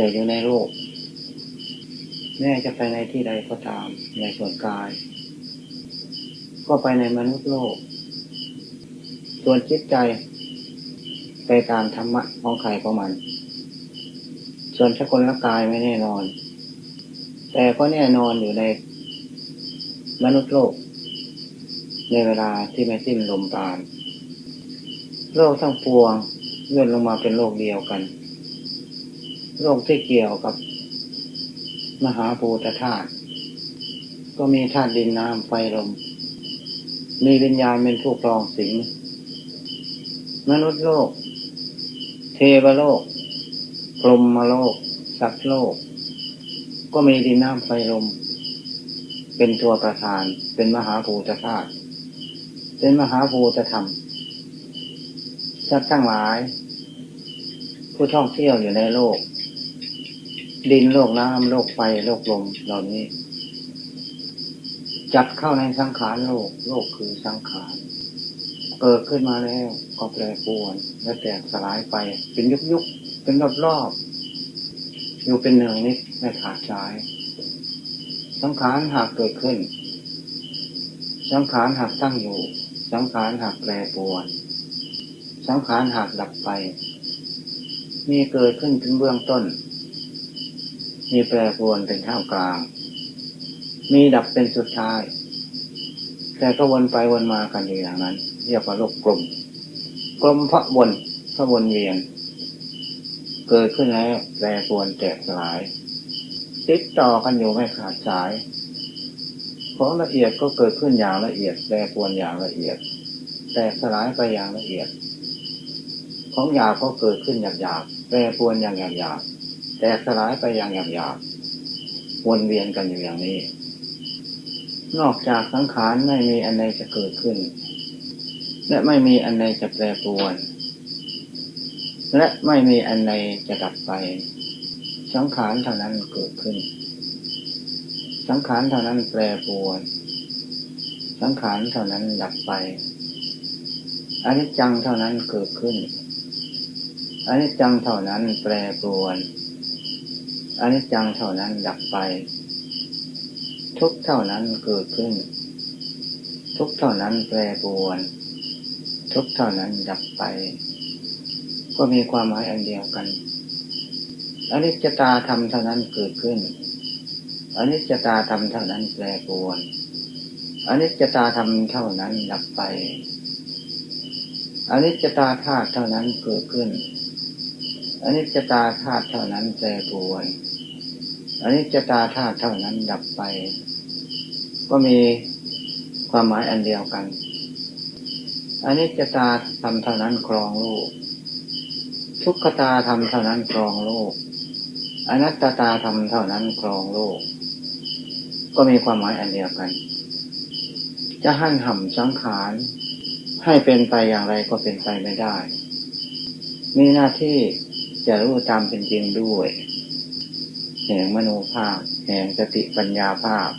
แต่อยู่ในโลก แม่จะไปในที่ใดก็ตาม ในส่วนกาย ก็ไปในมนุษย์โลก ส่วนจิตใจ ไปตามธรรมะของใครของมัน ส่วนสกุลกายไม่แน่นอน แต่ก็แน่นอนอยู่ในมนุษย์โลก ในเวลาที่ไม่สิ้นลมปราณโลกทั้งปวงย่นลงมาเป็นโลกเดียวกัน โลกที่เกี่ยวกับ มหาภูตธาตุก็มีธาตุดินน้ำไฟลม มีวิญญาณเป็นผู้ครองสิงมนุษย์โลก เทวโลกพรหมโลก สัตว์โลก ก็มีดินน้ำไฟลม เป็นตัวประธาน เป็นมหาภูตธาตุเป็นมหาภูตธรรมสัตว์ทั้งหลาย ผู้ท่องเที่ยวอยู่ในโลก ดินโลกน้ำโลกไฟโลกลมเหล่านี้ จัดเข้าในสังขารโลก โลกคือสังขารเกิดขึ้นมาแล้วก็แปรปรวนและแตกสลายไป เป็นยุกยุกเป็นรอบรอบอยู่เป็นเนืองนิดไม่ขาดสาย สังขารหากเกิดขึ้น สังขารหากตั้งอยู่ สังขารหากแปรปรวน สังขารหากดับไป มีเกิดขึ้นถึงเบื้องต้น มีแปรปรวนเป็นท่ามกลาง มีดับเป็นสุดท้าย แต่ก็วนไปวนมากันอยู่อย่างนั้น เรียกว่าโลกกลม กลมพระวนพระวนเวียน เกิดขึ้นแล้วแปรปรวนแตกสลาย ติดต่อกันอยู่ไม่ขาดสาย ของละเอียดก็เกิดขึ้นอย่างละเอียด แปรปรวนอย่างละเอียด แตกสลายไปอย่างละเอียด ของหยาบก็เกิดขึ้นหยาบหยาบแปรปรวนอย่างหยาบหยาบ แตกสลายไปอย่างหยาบหยาบวนเวียนกันอยู่อย่างนี้ นอกจากสังขารไม่มีอันใดจะเกิดขึ้น และไม่มีอันใดจะแปรปรวน และไม่มีอันใดจะดับไป สังขารเท่านั้นเกิดขึ้น สังขารเท่านั้นแปรปรวน สังขารเท่านั้นดับไปอนิจจังเท่านั้นเกิดขึ้นอนิจจังเท่านั้นแปรปรวน อนิจจังเท่านั้นดับไป ทุกเท่านั้นเกิดขึ้น ทุกเท่านั้นแปรปรวน ทุกเท่านั้นดับไป ก็มีความหมายอันเดียวกันอนิจจตาธรรมเท่านั้นเกิดขึ้นอนิจจตาธรรมเท่านั้นแปรปรวนอนิจจตาธรรมเท่านั้นดับไปอนิจจตาธาตุเท่านั้นเกิดขึ้นอนิจจตาธาตุเท่านั้นแปรปรวน อนิจจตาธาตุเท่านั้นดับไป ก็มีความหมายอันเดียวกันอนิจจตาธรรมเท่านั้นครองโลก ทุกขตาธรรมเท่านั้นครองโลก อนัตตตาธรรมเท่านั้นครองโลก ก็มีความหมายอันเดียวกัน จะหั่นห่ำสังขารให้เป็นไปอย่างไรก็เป็นไปไม่ได้ มีหน้าที่จะรู้ตามเป็นจริงด้วย แห่งมโนภาพ แห่งสติปัญญาภาพ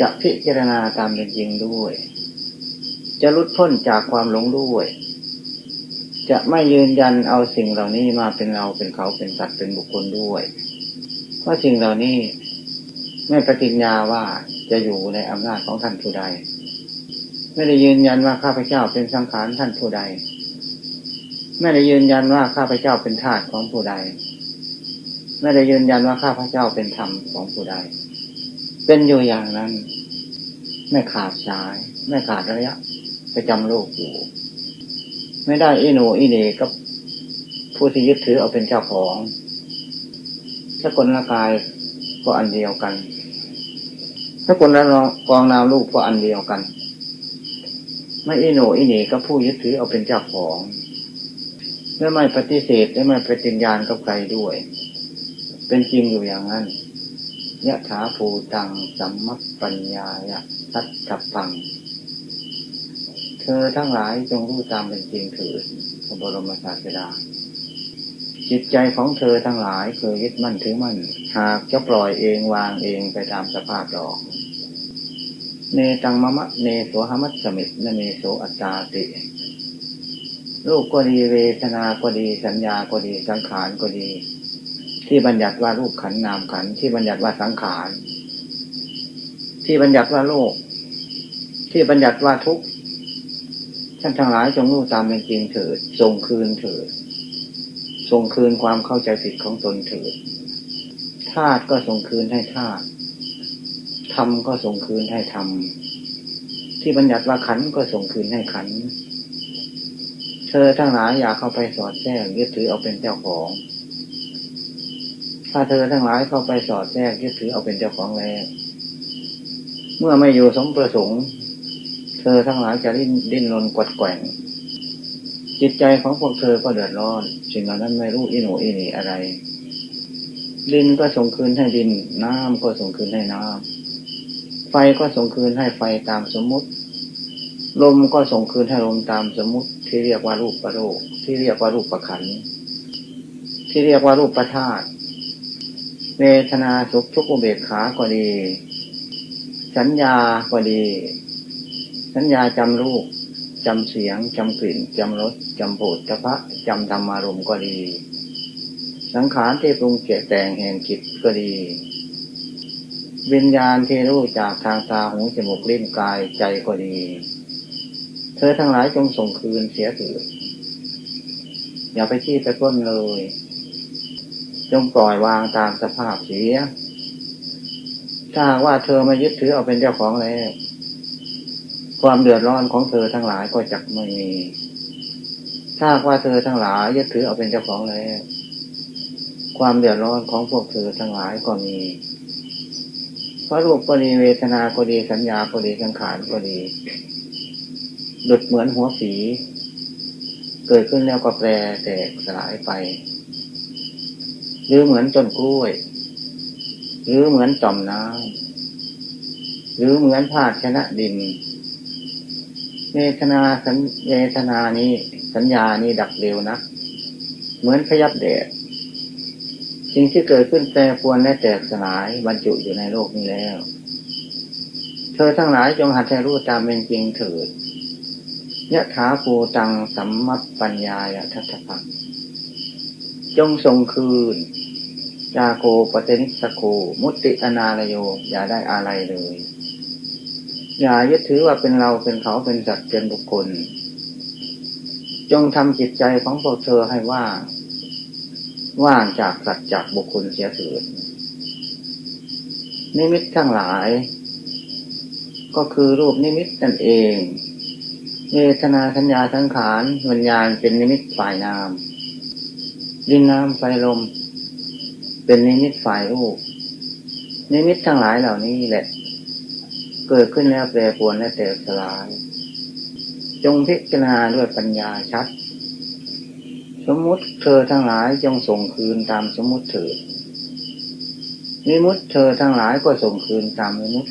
จะพิจารณาตามเป็นจริงด้วย จะลุดพ้นจากความหลงด้วย จะไม่ยืนยันเอาสิ่งเหล่านี้มาเป็นเราเป็นเขาเป็นสัตว์เป็นบุคคลด้วยเพราะสิ่งเหล่านี้ไม่ปฏิญญาว่าจะอยู่ในอำนาจของท่านผู้ใด ไม่ได้ยืนยันว่าข้าพเจ้าเป็นสังขารท่านผู้ใด ไม่ได้ยืนยันว่าข้าพเจ้าเป็นทาสของผู้ใด ไม่ได้ยืนยันว่าข้าพเจ้าเป็นธรรมของผู้ใด เป็นอยู่อย่างนั้น ไม่ขาดสาย ไม่ขาดระยะประจำโลกอยู่ไม่ได้อิโนอิเนกับผู้ที่ยึดถือเอาเป็นเจ้าของสกลละกายก็อันเดียวกันสกลละกองนามลูกก็อันเดียวกัน ไม่อิโนอิเนกับผู้ยึดถือเอาเป็นเจ้าของและไม่ปฏิเสธและไม่ปฏิญญาณกับใครด้วย เป็นจริงอยู่อย่างนั้นยะถาภูตังสัมมัปปัญญายะทัตถปัง เธอทั้งหลายจงรู้ตามเป็นจริงเถิดพระบรมศาสดา จิตใจของเธอทั้งหลายเคยยึดมั่นถือมั่น หากจะปล่อยเองวางเองไปตามสภาพดอก เนตังมะมะเนโสหมัตสมิตนเนโสอัตตาติรูปก็ดีเวทนา ก็ดีสัญญา ก็ดีสังขารก็ดี ที่บัญญัติว่ารูปขันนามขันที่บัญญัติว่าสังขารที่บัญญัติว่าโลก ที่บัญญัติว่าทุกข์ท่านทั้งหลายจงรู้ตามเป็นจริงเถิดส่งคืนเถิดส่งคืนความเข้าใจผิดของตนเถิดธาตุก็ส่งคืนให้ธาตุธรรมก็ส่งคืนให้ธรรมที่บัญญัติว่าขันก็ส่งคืนให้ขัน เธอทั้งหลายอย่าเข้าไปสอดแทรกยึดถือเอาเป็นเจ้าของ ถ้าเธอทั้งหลายเข้าไปสอดแทรกยึดถือเอาเป็นเจ้าของแล้วเมื่อไม่อยู่สมประสงค์ เธอทั้งหลายจะดิ้นดิ้นรนกวัดแกว่ง จิตใจของพวกเธอก็เดือดร้อน สิ่งเหล่านั้นไม่รู้อิโนอินี่อะไร ดินก็ส่งคืนให้ดิน น้ำก็ส่งคืนให้น้ำไฟก็ส่งคืนให้ไฟตามสมมุติ ลมก็ส่งคืนให้ลมตามสมมุติ ที่เรียกว่ารูปประโลกที่เรียกว่ารูปประขันที่เรียกว่ารูปประธาตุ เวทนาสุขทุกข์อุเบกขาก็ดี สัญญาก็ดี สัญญาจำรูปจำเสียงจำกลิ่นจำรสจำโผฏฐพะจำธรรมารมณ์ก็ดี สังขารที่ปรุงเกะแต่งแห่งจิตก็ดี วิญญาณที่รู้จากทางตาหูจมูกลิ้นกายใจก็ดี เธอทั้งหลายจงส่งคืนเสียเถิดอย่าไปชี้ไปปล้นเลย จงปล่อยวางตามสภาพเสีย ถ้าว่าเธอมายึดถือเอาเป็นเจ้าของแล้วความเดือดร้อนของเธอทั้งหลายก็จักไม่มีถ้าว่าเธอทั้งหลายยึดถือเอาเป็นเจ้าของแล้วความเดือดร้อนของพวกเธอทั้งหลายก็มีเพราะรูปก็ดีเวทนาก็ดีสัญญาก็ดีสังขารก็ดีหลุดเหมือนหัวสีเกิดขึ้นแล้วก็แปรแตกสลายไป รือเหมือนต้นกล้วย หรือเหมือนจอมน้ำหรือเหมือนภาชนะดินเวทนาสัญเวทนานี้ สัญญานี้ดับเร็วนะ เหมือนขยับแดดสิ่งที่เกิดขึ้นแปรปวนและแตกสลายบรรจุอยู่ในโลกนี้แล้ว เธอทั้งหลายจงหัดให้รู้ตามเป็นจริงเถิดยะถาภูตังสัมมัปปัญญายทัตถะจงส่งคืน ยาโกปเตนิสโกมุติอนาลโย อย่าได้อะไรเลย อย่ายึดถือว่าเป็นเราเป็นเขาเป็นสัตว์เป็นบุคคล จงทำจิตใจของพวกเธอให้ว่างว่างจากสัตว์จากบุคคลเสียเถิดนิมิตทั้งหลาย ก็คือรูปนิมิตนั่นเองเวทนาสัญญาสังขารวิญญาณเป็นนิมิตฝ่ายนามดินน้ำไฟลม เป็นนิมิตฝ่ายรูปนิมิตทั้งหลายเหล่านี้แหละ เกิดขึ้นแล้วแปรปรวนและแตกสลาย จงพิจารณาด้วยปัญญาชัด สมมุติเธอทั้งหลายจงส่งคืนตามสมมุติเถิดนิมุตเธอทั้งหลายก็ส่งคืนตามนิมุต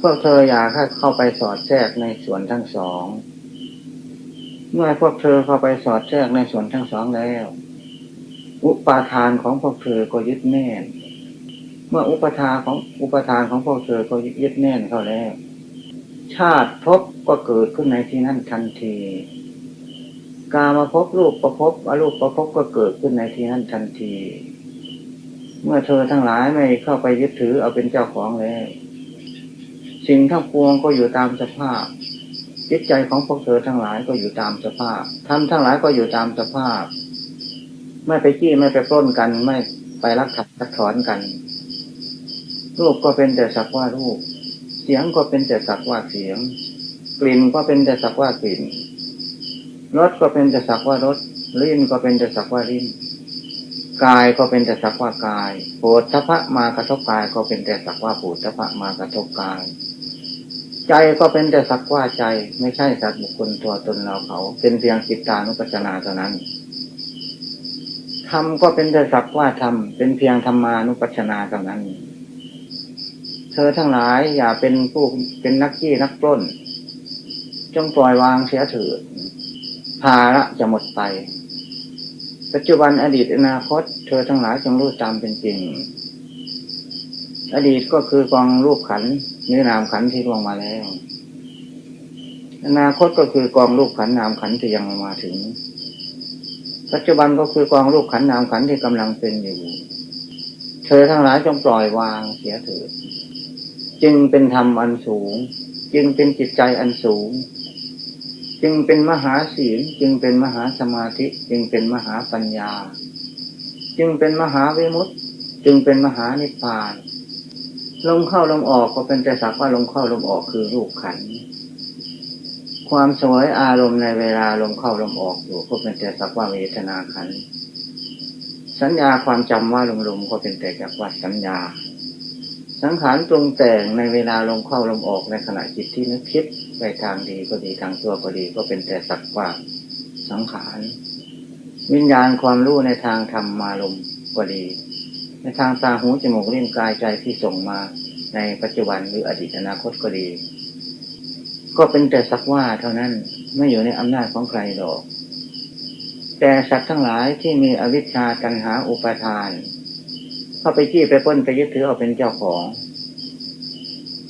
พวกเธออยากเข้าไปสอดแทรกในส่วนทั้งสอง เมื่อพวกเธอเข้าไปสอดแทรกในส่วนทั้งสองแล้ว อุปาทานของพวกเธอก็ยึดแน่น เมื่ออุปทานของอุปทานของพวกเธอก็ยึดแน่นเข้าแล้ว ชาติพบก็เกิดขึ้นในที่นั้นทันที กามาพบรูปประพบอรูปประพบก็เกิดขึ้นในที่นั้นทันที เมื่อเธอทั้งหลายไม่เข้าไปยึดถือเอาเป็นเจ้าของแล้ว สิ่งทั้งปวงก็อยู่ตามสภาพจิตใจของพวกเธอทั้งหลายก็อยู่ตามสภาพทำทั้งหลายก็อยู่ตามสภาพ ไม่ไปขี้ไม่ไปปล้นกัน ไม่ไปรักขัดรักถอนกัน รูปก็เป็นแต่สักว่ารูป เสียงก็เป็นแต่สักว่าเสียง กลิ่นก็เป็นแต่สักว่ากลิ่นรสก็เป็นแต่สักว่ารสลิ้นก็เป็นแต่สักว่าลิ้นกายก็เป็นแต่สักว่ากายโผฏฐพะมากระทบกายก็เป็นแต่สักว่าโผฏฐพะมากระทบกาย ใจก็เป็นแต่สักว่าใจ ไม่ใช่สัตว์บุคคลตัวตนเราเขา เป็นเพียงจิตตานุปัจนาเท่านั้น ธรรมก็เป็นแต่สักว่าธรรมเป็นเพียงธรรมานุปัจนาเท่านั้น เธอทั้งหลายอย่าเป็นผู้เป็นนักขี้นักปล้น จงปล่อยวางเสียเถิดภาระจะหมดไป ปัจจุบันอดีตอนาคต เธอทั้งหลายจงรู้ตามเป็นจริง อดีตก็คือกองรูปขันเนื้อนามขันที่ล่วงมาแล้ว อนาคตก็คือกองรูปขันนามขันที่ยังมาถึง ปัจจุบันก็คือกองรูปขันนามขันที่กำลังเป็นอยู่ เธอทั้งหลายจงปล่อยวางเสียเถิดจึงเป็นธรรมอันสูง จึงเป็นจิตใจอันสูง จึงเป็นมหาศีลจึงเป็นมหาสมาธิ จึงเป็นมหาปัญญา จึงเป็นมหาวิมุตติ จึงเป็นมหานิพพานลมเข้าลมออกก็เป็นแต่สักว่าลมเข้าลมออกคือรูปขันธ์ ความสวยอารมณ์ในเวลาลมเข้าลมออกอยู่ก็เป็นแต่สักว่าเวทนาขัน สัญญาความจำว่าลมลมก็เป็นแต่จักว่าสัญญา สังขารปรุงแต่งในเวลาลมเข้าลมออกในขณะจิตที่นึกคิดไปทางดีก็ดีทางชั่วก็ดีก็เป็นแต่สักว่าสังขารวิญญาณความรู้ในทางธรรมมาลมก็ดี ในทางตาหูจมูกเลิ้นกายใจที่ส่งมาในปัจจุบันหรืออดีตอนาคตก็ดี ก็เป็นแต่สักว่าเท่านั้นไม่อยู่ในอำนาจของใครหรอก แต่สัตว์ทั้งหลายที่มีอวิชชาตัณหาอุปาทาน เข้าไปจี้ไปป้นไปยึดถือเอาเป็นเจ้าของ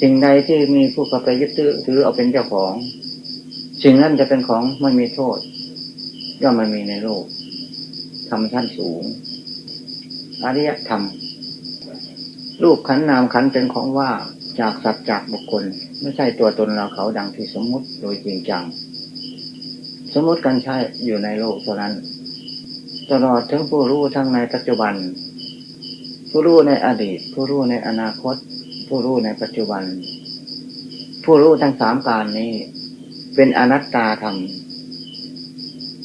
สิ่งใดที่มีผู้เข้าไปยึดถือเอาเป็นเจ้าของ สิ่งนั้นจะเป็นของไม่มีโทษย่อมไม่มีในโลกทำชั้นสูงอริยธรรมรูปขันนามขันเป็นของว่า จากสัตว์จากบุคคล ไม่ใช่ตัวตนเราเขาดังที่สมมุติโดยจริงจัง สมมติกันใช่อยู่ในโลกเท่านั้น ตลอดถึงผู้รู้ทั้งในปัจจุบัน ผู้รู้ในอดีต ผู้รู้ในอนาคต ผู้รู้ในปัจจุบัน ผู้รู้ทั้งสามการนี้ เป็นอนัตตาธรรม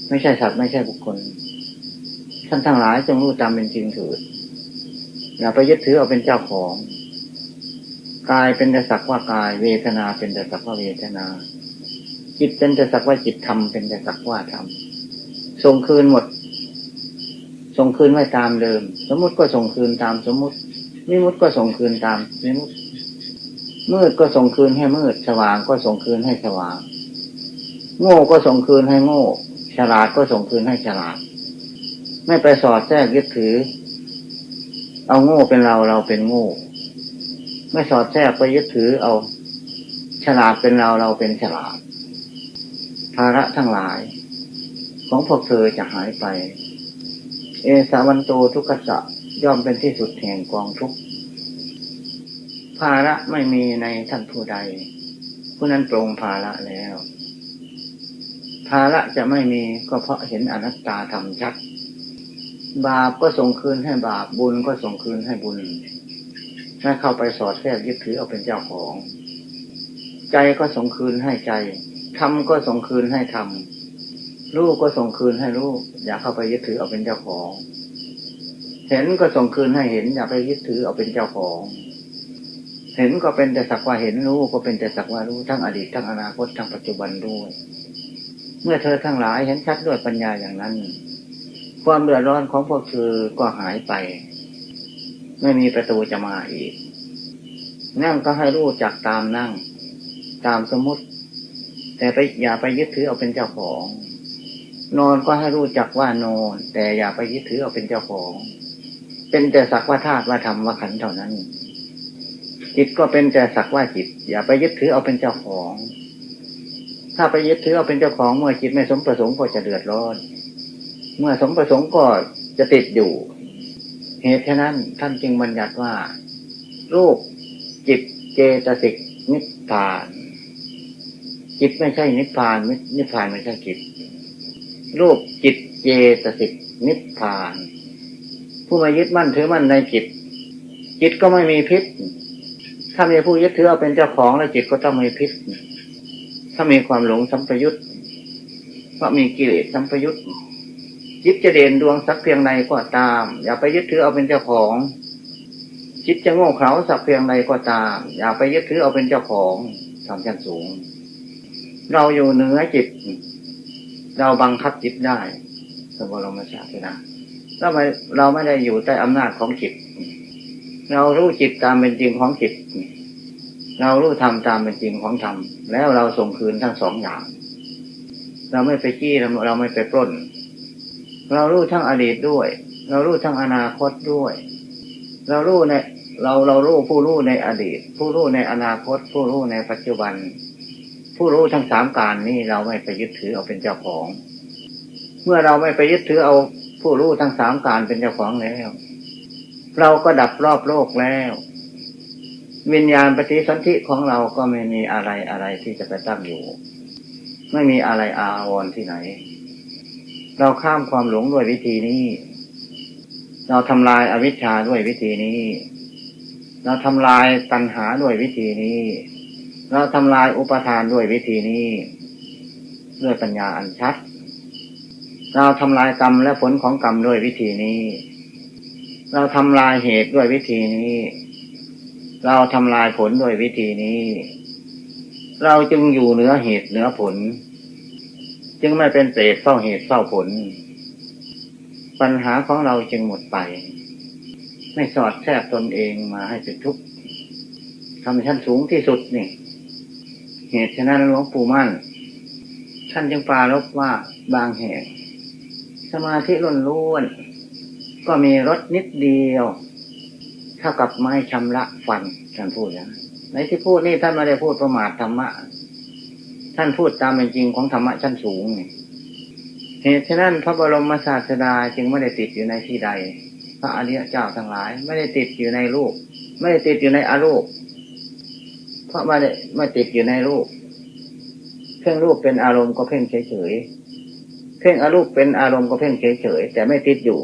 ไม่ใช่สัตว์ไม่ใช่บุคคลท่านทั้งหลายจงรู้ตามเป็นจริงเถิดอย่าไปยึดถือเอาเป็นเจ้าของ กายเป็นแต่สักว่ากาย เวทนาเป็นแต่สักว่าเวทนา จิตเป็นแต่สักว่าจิตธรรมเป็นแต่สักว่าธรรมส่งคืนหมดส่งคืนไว้ตามเดิม สมมุติก็ส่งคืนตามสมมุติมิมุติก็ส่งคืนตามมิมุติมืดก็ส่งคืนให้มืด สว่างก็ส่งคืนให้สว่าง โง่ก็ส่งคืนให้โง่ ฉลาดก็ส่งคืนให้ฉลาด ไม่ไปสอดแทรกยึดถือ เอาโง่เป็นเราเราเป็นโง่ ไม่สอดแทรกไปยึดถือเอา ฉลาดเป็นเราเราเป็นฉลาด ภาระทั้งหลาย ของพวกเธอจะหายไป เอสาวันโตทุกขะย่อมเป็นที่สุดแห่งกองทุกภาระไม่มีในท่านผู้ใด ผู้นั้นปรงภาระแล้ว ภาระจะไม่มีก็เพราะเห็นอนัตตาธรรมชัด บาปก็ส่งคืนให้บาปบุญก็ส่งคืนให้บุญ ไม่เข้าไปสอดแทรกยึดถือเอาเป็นเจ้าของ ใจก็ส่งคืนให้ใจทำก็ส่งคืนให้ทำลูกก็ส่งคืนให้ลูก อย่าเข้าไปยึดถือเอาเป็นเจ้าของ เห็นก็ส่งคืนให้เห็น อย่าไปยึดถือเอาเป็นเจ้าของ เห็นก็เป็นแต่สักว่าเห็นรู้ก็เป็นแต่สักว่ารู้ทั้งอดีตทั้งอนาคตทั้งปัจจุบันด้วย เมื่อเธอทั้งหลายเห็นชัดด้วยปัญญาอย่างนั้น ความเดือดร้อนของพวกเธอก็หายไป ไม่มีประตูจะมาอีก นั่งก็ให้รู้จักตามนั่ง ตามสมมติ แต่ไปอย่าไปยึดถือเอาเป็นเจ้าของ นอนก็ให้รู้จักว่านอน แต่อย่าไปยึดถือเอาเป็นเจ้าของ เป็นแต่สักว่าธาตุว่าธรรมว่าขันธ์เท่านั้น จิตก็เป็นแต่สักว่าจิต อย่าไปยึดถือเอาเป็นเจ้าของ ถ้าไปยึดถือเอาเป็นเจ้าของเมื่อจิตไม่สมประสงค์ก็จะเดือดร้อน เมื่อสมประสงค์ก็จะติดอยู่ เหตุฉะนั้นท่านจึงบัญญัติว่า รูปจิตเจตสิกนิพพาน จิตไม่ใช่นิพพานนิพพานไม่ใช่จิต รูปจิตเจตสิกนิพพาน ผู้มายึดมั่นถือมั่นในจิต จิตก็ไม่มีพิษ ถ้ามีผู้ยึดถือเอาเป็นเจ้าของแล้วจิตก็ต้องมีพิษ ถ้ามีความหลงสัมปยุตเพราะมีกิเลสสัมปยุต จิตจะเด่นดวงสักเพียงใดก็ตาม อย่าไปยึดถือเอาเป็นเจ้าของ จิตจะโง่เขลาสักเพียงใดก็ตาม อย่าไปยึดถือเอาเป็นเจ้าของทำชั้นสูง เราอยู่เหนือจิต เราบังคับจิตได้สมบรมชาตินะเราไม่เราไม่ได้อยู่ใต้อำนาจของจิต เรารู้จิตตามเป็นจริงของจิต เรารู้ธรรมตามเป็นจริงของธรรมแล้วเราส่งคืนทั้งสองอย่าง เราไม่ไปจี้เราไม่ไปปล้น เรารู้ทั้งอดีตด้วย เรารู้ทั้งอนาคตด้วย เรารู้ในเราเรารู้ผู้รู้ในอดีต ผู้รู้ในอนาคต ผู้รู้ในปัจจุบัน ผู้รู้ทั้งสามการนี้เราไม่ไปยึดถือเอาเป็นเจ้าของ เมื่อเราไม่ไปยึดถือเอาผู้รู้ทั้งสามการเป็นเจ้าของแล้ว เราก็ดับรอบโลกแล้ว วิญญาณปฏิสันธิของเราก็ไม่มีอะไรอะไรที่จะไปตั้งอยู่ ไม่มีอะไรอาวรที่ไหน เราข้ามความหลงด้วยวิธีนี้ เราทำลายอาวิชชาด้วยวิธีนี้ เราทำลายตัณหาด้วยวิธีนี้ เราทำลายอุปทานด้วยวิธีนี้ ด้วยปัญญาอันชัด เราทำลายกรรมและผลของกรรมด้วยวิธีนี้ เราทำลายเหตุด้วยวิธีนี้ เราทำลายผลด้วยวิธีนี้ เราจึงอยู่เหนือเหตุเหนือผล จึงไม่เป็นเศษเฝ้าเหตุเฝ้าผล ปัญหาของเราจึงหมดไป ไม่สอดแทรกตนเองมาให้เป็นทุกข์ทำชั้นสูงที่สุดนี่ เหตุฉะนั้นหลวงปู่มั่นท่านจึงปารบว่าบางแห่งสมาธิล้นล้วน ก็มีรสนิดเดียว เท่ากับไม้ชำระฟันท่านพูดอย่างนั้นในที่พูดนี่ท่านไม่ได้พูดประมาทธรรมะ ท่านพูดตามเป็นจริงของธรรมะชั้นสูงเหตุฉะนั้นพระบรมศาสดาจึงไม่ได้ติดอยู่ในที่ใด พระอริยเจ้าทั้งหลาย ไม่ได้ติดอยู่ในรูป ไม่ได้ติดอยู่ในอารูปเพราะไม่ได้ไม่ติดอยู่ในรูปเพ่งรูปเป็นอารมณ์ก็เพ่งเฉยๆเพ่งอารูปเป็นอารมณ์ก็เพ่งเฉยๆแต่ไม่ติดอยู่